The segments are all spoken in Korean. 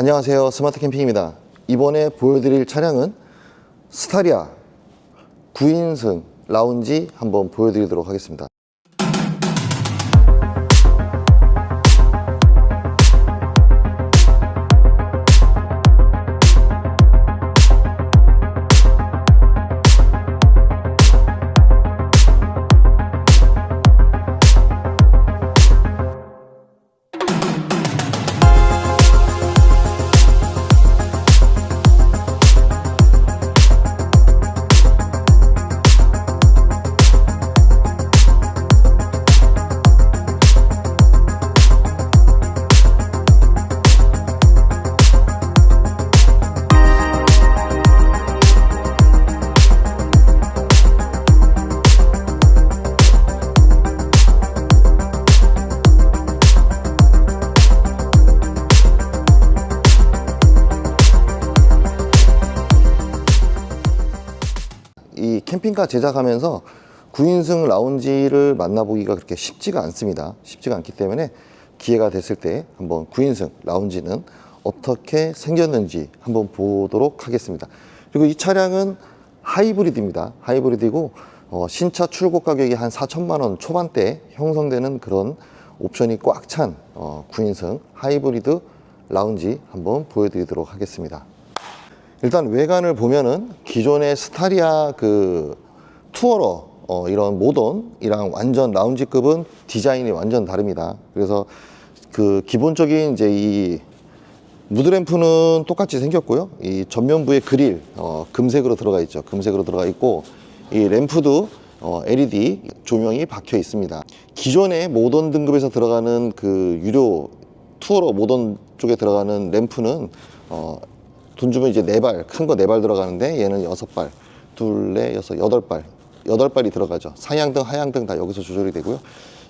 안녕하세요. 스마트 캠핑입니다. 이번에 보여드릴 차량은 스타리아 9인승 라운지 한번 보여드리도록 하겠습니다. 캠핑카 제작하면서 9인승 라운지를 만나보기가 그렇게 쉽지가 않습니다. 쉽지가 않기 때문에 기회가 됐을 때 한번 9인승 라운지는 어떻게 생겼는지 한번 보도록 하겠습니다. 그리고 이 차량은 하이브리드입니다. 하이브리드이고 어, 신차 출고 가격이 한 4천만 원 초반대 형성되는 그런 옵션이 꽉찬 어, 9인승 하이브리드 라운지 한번 보여드리도록 하겠습니다. 일단 외관을 보면은 기존의 스타리아 그 투어러 어, 이런 모던이랑 완전 라운지급은 디자인이 완전 다릅니다. 그래서 그 기본적인 이제 이 무드램프는 똑같이 생겼고요. 이 전면부의 그릴 어, 금색으로 들어가 있죠. 금색으로 들어가 있고 이 램프도 어, LED 조명이 박혀 있습니다. 기존의 모던 등급에서 들어가는 그 유료 투어러 모던 쪽에 들어가는 램프는 어, 돈 주면 이제 네 발, 큰 거 네 발 들어가는데 얘는 여섯 발, 둘, 넷, 여섯, 여덟 발, 여덟 발이 들어가죠. 상향등, 하향등 다 여기서 조절이 되고요.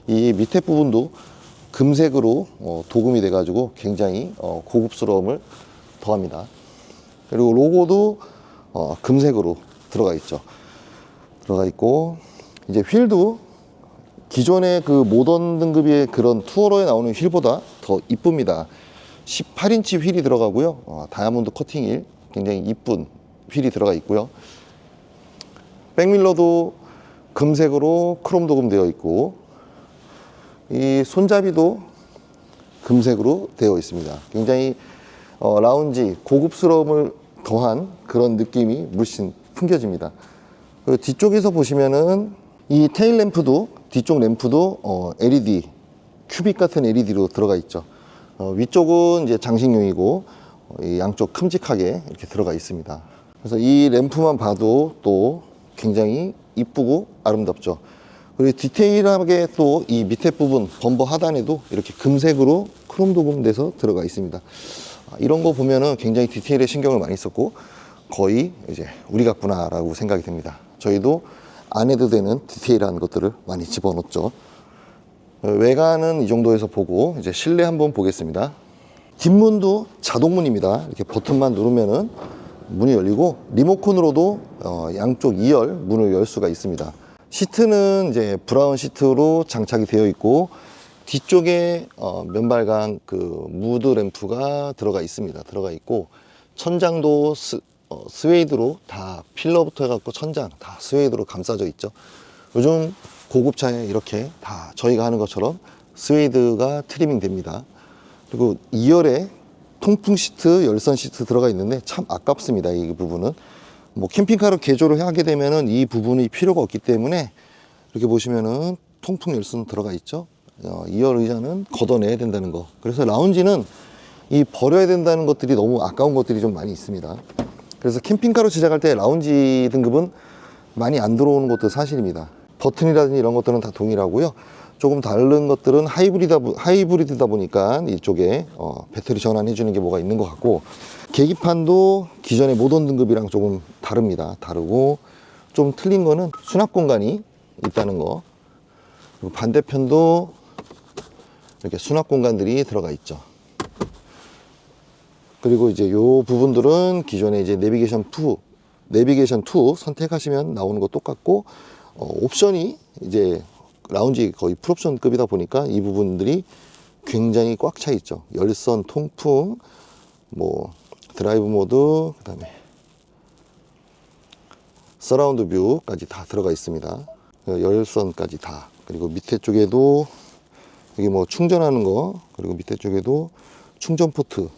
이 밑에 부분도 금색으로 어, 도금이 돼가지고 굉장히 어, 고급스러움을 더합니다. 그리고 로고도 어, 금색으로 들어가 있죠. 들어가 있고 이제 휠도 기존의 그 모던 등급의 그런 투어러에 나오는 휠보다 더 이쁩니다. 18인치 휠이 들어가고요. 어, 다이아몬드 커팅 휠 굉장히 이쁜 휠이 들어가 있고요. 백밀러도 금색으로 크롬 도금되어 있고 이 손잡이도 금색으로 되어 있습니다. 굉장히 어, 라운지 고급스러움을 더한 그런 느낌이 물씬 풍겨집니다. 그리고 뒤쪽에서 보시면은 이 테일 램프도 뒤쪽 램프도 어, LED 큐빅 같은 LED로 들어가 있죠. 어, 위쪽은 이제 장식용이고 어, 이 양쪽 큼직하게 이렇게 들어가 있습니다. 그래서 이 램프만 봐도 또 굉장히 이쁘고 아름답죠. 그리고 디테일하게 또 이 밑에 부분 범버 하단에도 이렇게 금색으로 크롬 도금돼서 들어가 있습니다. 아, 이런 거 보면은 굉장히 디테일에 신경을 많이 썼고 거의 이제 우리 같구나라고 생각이 됩니다. 저희도 안 해도 되는 디테일한 것들을 많이 집어넣었죠. 어, 외관은 이 정도에서 보고 이제 실내 한번 보겠습니다. 뒷문도 자동문입니다. 이렇게 버튼만 누르면은 문이 열리고 리모컨으로도 어, 양쪽 2열 문을 열 수가 있습니다. 시트는 이제 브라운 시트로 장착이 되어 있고 뒤쪽에 어, 면발강 그 무드 램프가 들어가 있습니다. 들어가 있고 천장도 스, 어, 스웨이드로 다 필러부터 해갖고 천장 다 스웨이드로 감싸져 있죠. 요즘 고급차에 이렇게 다 저희가 하는 것처럼 스웨이드가 트리밍 됩니다. 그리고 2열에 통풍 시트, 열선 시트 들어가 있는데 참 아깝습니다. 이 부분은. 뭐 캠핑카로 개조를 하게 되면은 이 부분이 필요가 없기 때문에 이렇게 보시면은 통풍 열선 들어가 있죠. 어, 2열 의자는 걷어내야 된다는 거. 그래서 라운지는 이 버려야 된다는 것들이 너무 아까운 것들이 좀 많이 있습니다. 그래서 캠핑카로 제작할 때 라운지 등급은 많이 안 들어오는 것도 사실입니다. 버튼이라든지 이런 것들은 다 동일하고요. 조금 다른 것들은 하이브리드, 하이브리드다 보니까 이쪽에 어, 배터리 전환해 주는 게 뭐가 있는 것 같고 계기판도 기존의 모던 등급이랑 조금 다릅니다. 다르고 좀 틀린 거는 수납 공간이 있다는 거 그리고 반대편도 이렇게 수납 공간들이 들어가 있죠. 그리고 이제 요 부분들은 기존에 이제 내비게이션 2, 내비게이션 2 선택하시면 나오는 거 똑같고 어, 옵션이 이제 라운지 거의 풀옵션급이다 보니까 이 부분들이 굉장히 꽉 차 있죠. 열선, 통풍, 뭐 드라이브 모드 그다음에 서라운드 뷰까지 다 들어가 있습니다. 어, 열선까지 다. 그리고 밑에 쪽에도 여기 뭐 충전하는 거 그리고 밑에 쪽에도 충전 포트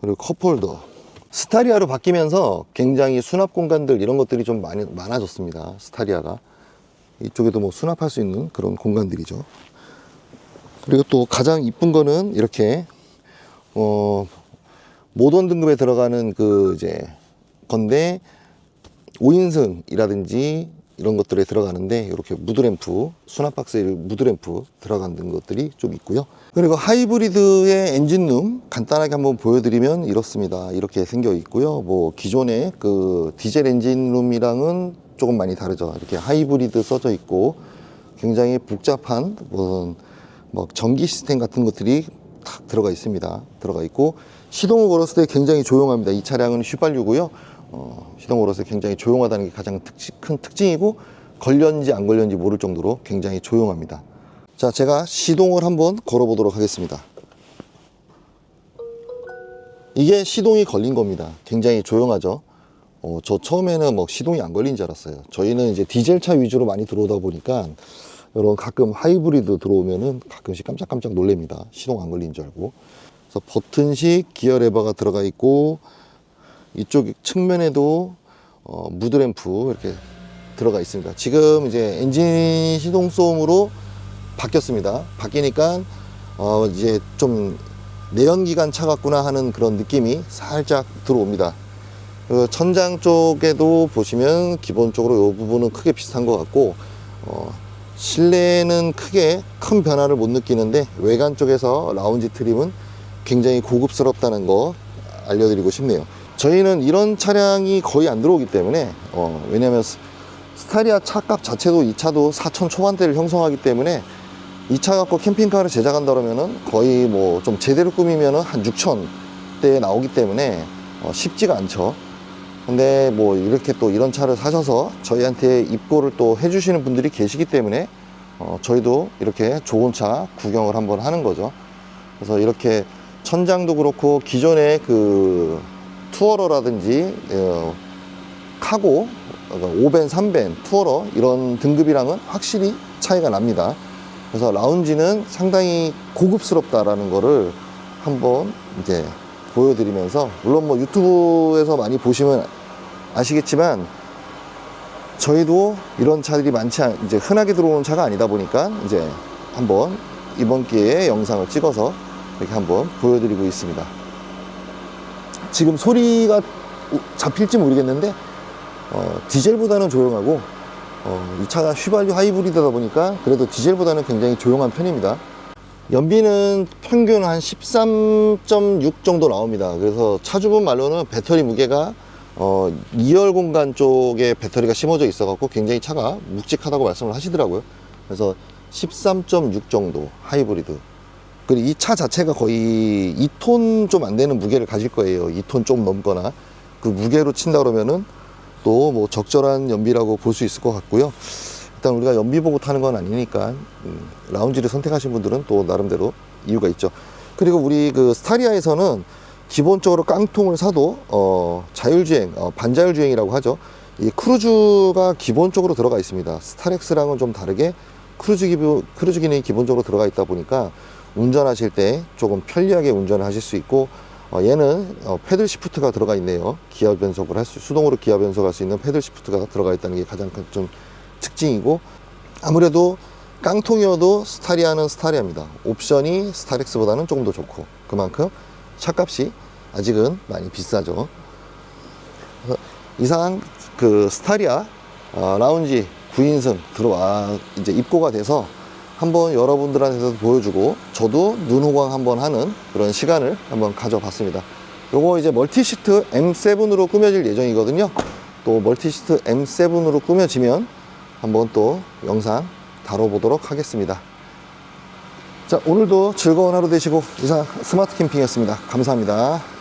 그리고 컵홀더 스타리아로 바뀌면서 굉장히 수납 공간들 이런 것들이 좀 많이 많아졌습니다. 스타리아가 이쪽에도 뭐 수납할 수 있는 그런 공간들이죠. 그리고 또 가장 이쁜 거는 이렇게 어 모던 등급에 들어가는 그 이제 건데 5인승이라든지 이런 것들에 들어가는데 이렇게 무드램프 수납 박스에 무드램프 들어가는 것들이 좀 있고요 그리고 하이브리드의 엔진룸 간단하게 한번 보여드리면 이렇습니다 이렇게 생겨 있고요 뭐 기존의 그 디젤 엔진룸이랑은 조금 많이 다르죠 이렇게 하이브리드 써져 있고 굉장히 복잡한 뭐, 뭐 전기 시스템 같은 것들이 탁 들어가 있습니다. 들어가 있고 시동을 걸었을 때 굉장히 조용합니다. 이 차량은 휘발유고요. 어, 시동 걸었을 때 굉장히 조용하다는 게 가장 특, 큰 특징이고 걸렸는지 안 걸렸는지 모를 정도로 굉장히 조용합니다. 자, 제가 시동을 한번 걸어 보도록 하겠습니다. 이게 시동이 걸린 겁니다. 굉장히 조용하죠. 어, 저 처음에는 뭐 시동이 안 걸린 줄 알았어요. 저희는 이제 디젤 차 위주로 많이 들어오다 보니까 이런 가끔 하이브리드 들어오면은 가끔씩 깜짝깜짝 놀랍니다. 시동 안 걸린 줄 알고. 그래서 버튼식 기어 레버가 들어가 있고 이쪽 측면에도 어, 무드램프 이렇게 들어가 있습니다. 지금 이제 엔진 시동 소음으로 바뀌었습니다. 바뀌니까 어, 이제 좀 내연기관 차 같구나 하는 그런 느낌이 살짝 들어옵니다. 그리고 천장 쪽에도 보시면 기본적으로 이 부분은 크게 비슷한 것 같고 어, 실내는 크게 큰 변화를 못 느끼는데 외관 쪽에서 라운지 트림은 굉장히 고급스럽다는 거 알려드리고 싶네요. 저희는 이런 차량이 거의 안 들어오기 때문에 어, 왜냐하면 스- 스타리아 차값 자체도 이 차도 4천 초반대를 형성하기 때문에 이 차 갖고 캠핑카를 제작한다 그러면은 거의 뭐 좀 제대로 꾸미면은 한 6천 대에 나오기 때문에 어, 쉽지가 않죠. 근데 뭐 이렇게 또 이런 차를 사셔서 저희한테 입고를 또 해주시는 분들이 계시기 때문에 어, 저희도 이렇게 좋은 차 구경을 한번 하는 거죠. 그래서 이렇게 천장도 그렇고 기존의 그 투어러라든지 어, 카고, 그러니까 5벤, 3벤, 투어러 이런 등급이랑은 확실히 차이가 납니다. 그래서 라운지는 상당히 고급스럽다라는 거를 한번 이제 보여드리면서 물론 뭐 유튜브에서 많이 보시면 아시겠지만 저희도 이런 차들이 많지 않, 이제 흔하게 들어오는 차가 아니다 보니까 이제 한번 이번 기회에 영상을 찍어서 이렇게 한번 보여드리고 있습니다. 지금 소리가 우- 잡힐지 모르겠는데 어, 디젤보다는 조용하고 어, 이 차가 휘발유 하이브리드다 보니까 그래도 디젤보다는 굉장히 조용한 편입니다. 연비는 평균 한 13.6 정도 나옵니다. 그래서 차주분 말로는 배터리 무게가 어, 2열 공간 쪽에 배터리가 심어져 있어 갖고 굉장히 차가 묵직하다고 말씀을 하시더라고요. 그래서 13.6 정도 하이브리드. 그리고 이 차 자체가 거의 2톤 좀 안 되는 무게를 가질 거예요. 2톤 좀 넘거나. 그 무게로 친다 그러면은 또 뭐 적절한 연비라고 볼 수 있을 것 같고요. 일단 우리가 연비 보고 타는 건 아니니까 음, 라운지를 선택하신 분들은 또 나름대로 이유가 있죠. 그리고 우리 그 스타리아에서는 기본적으로 깡통을 사도 어, 자율주행, 어, 반자율주행이라고 하죠. 이 크루즈가 기본적으로 들어가 있습니다. 스타렉스랑은 좀 다르게 크루즈 기부, 크루즈 기능이 기본적으로 들어가 있다 보니까 운전하실 때 조금 편리하게 운전을 하실 수 있고 어, 얘는 어, 패들 시프트가 들어가 있네요. 기어 변속을 할 수, 수동으로 기어 변속할 수 있는 패들 시프트가 들어가 있다는 게 가장 큰 좀 특징이고 아무래도 깡통이어도 스타리아는 스타리아입니다. 옵션이 스타렉스보다는 조금 더 좋고 그만큼 차값이 아직은 많이 비싸죠. 이상 그 스타리아 어, 라운지 9인승 들어와 이제 입고가 돼서 한번 여러분들한테도 보여주고 저도 눈호강 한번 하는 그런 시간을 한번 가져봤습니다. 요거 이제 멀티시트 M7으로 꾸며질 예정이거든요. 또 멀티시트 M7으로 꾸며지면 한번 또 영상 다뤄보도록 하겠습니다. 자, 오늘도 즐거운 하루 되시고 이상 스마트 캠핑이었습니다. 감사합니다.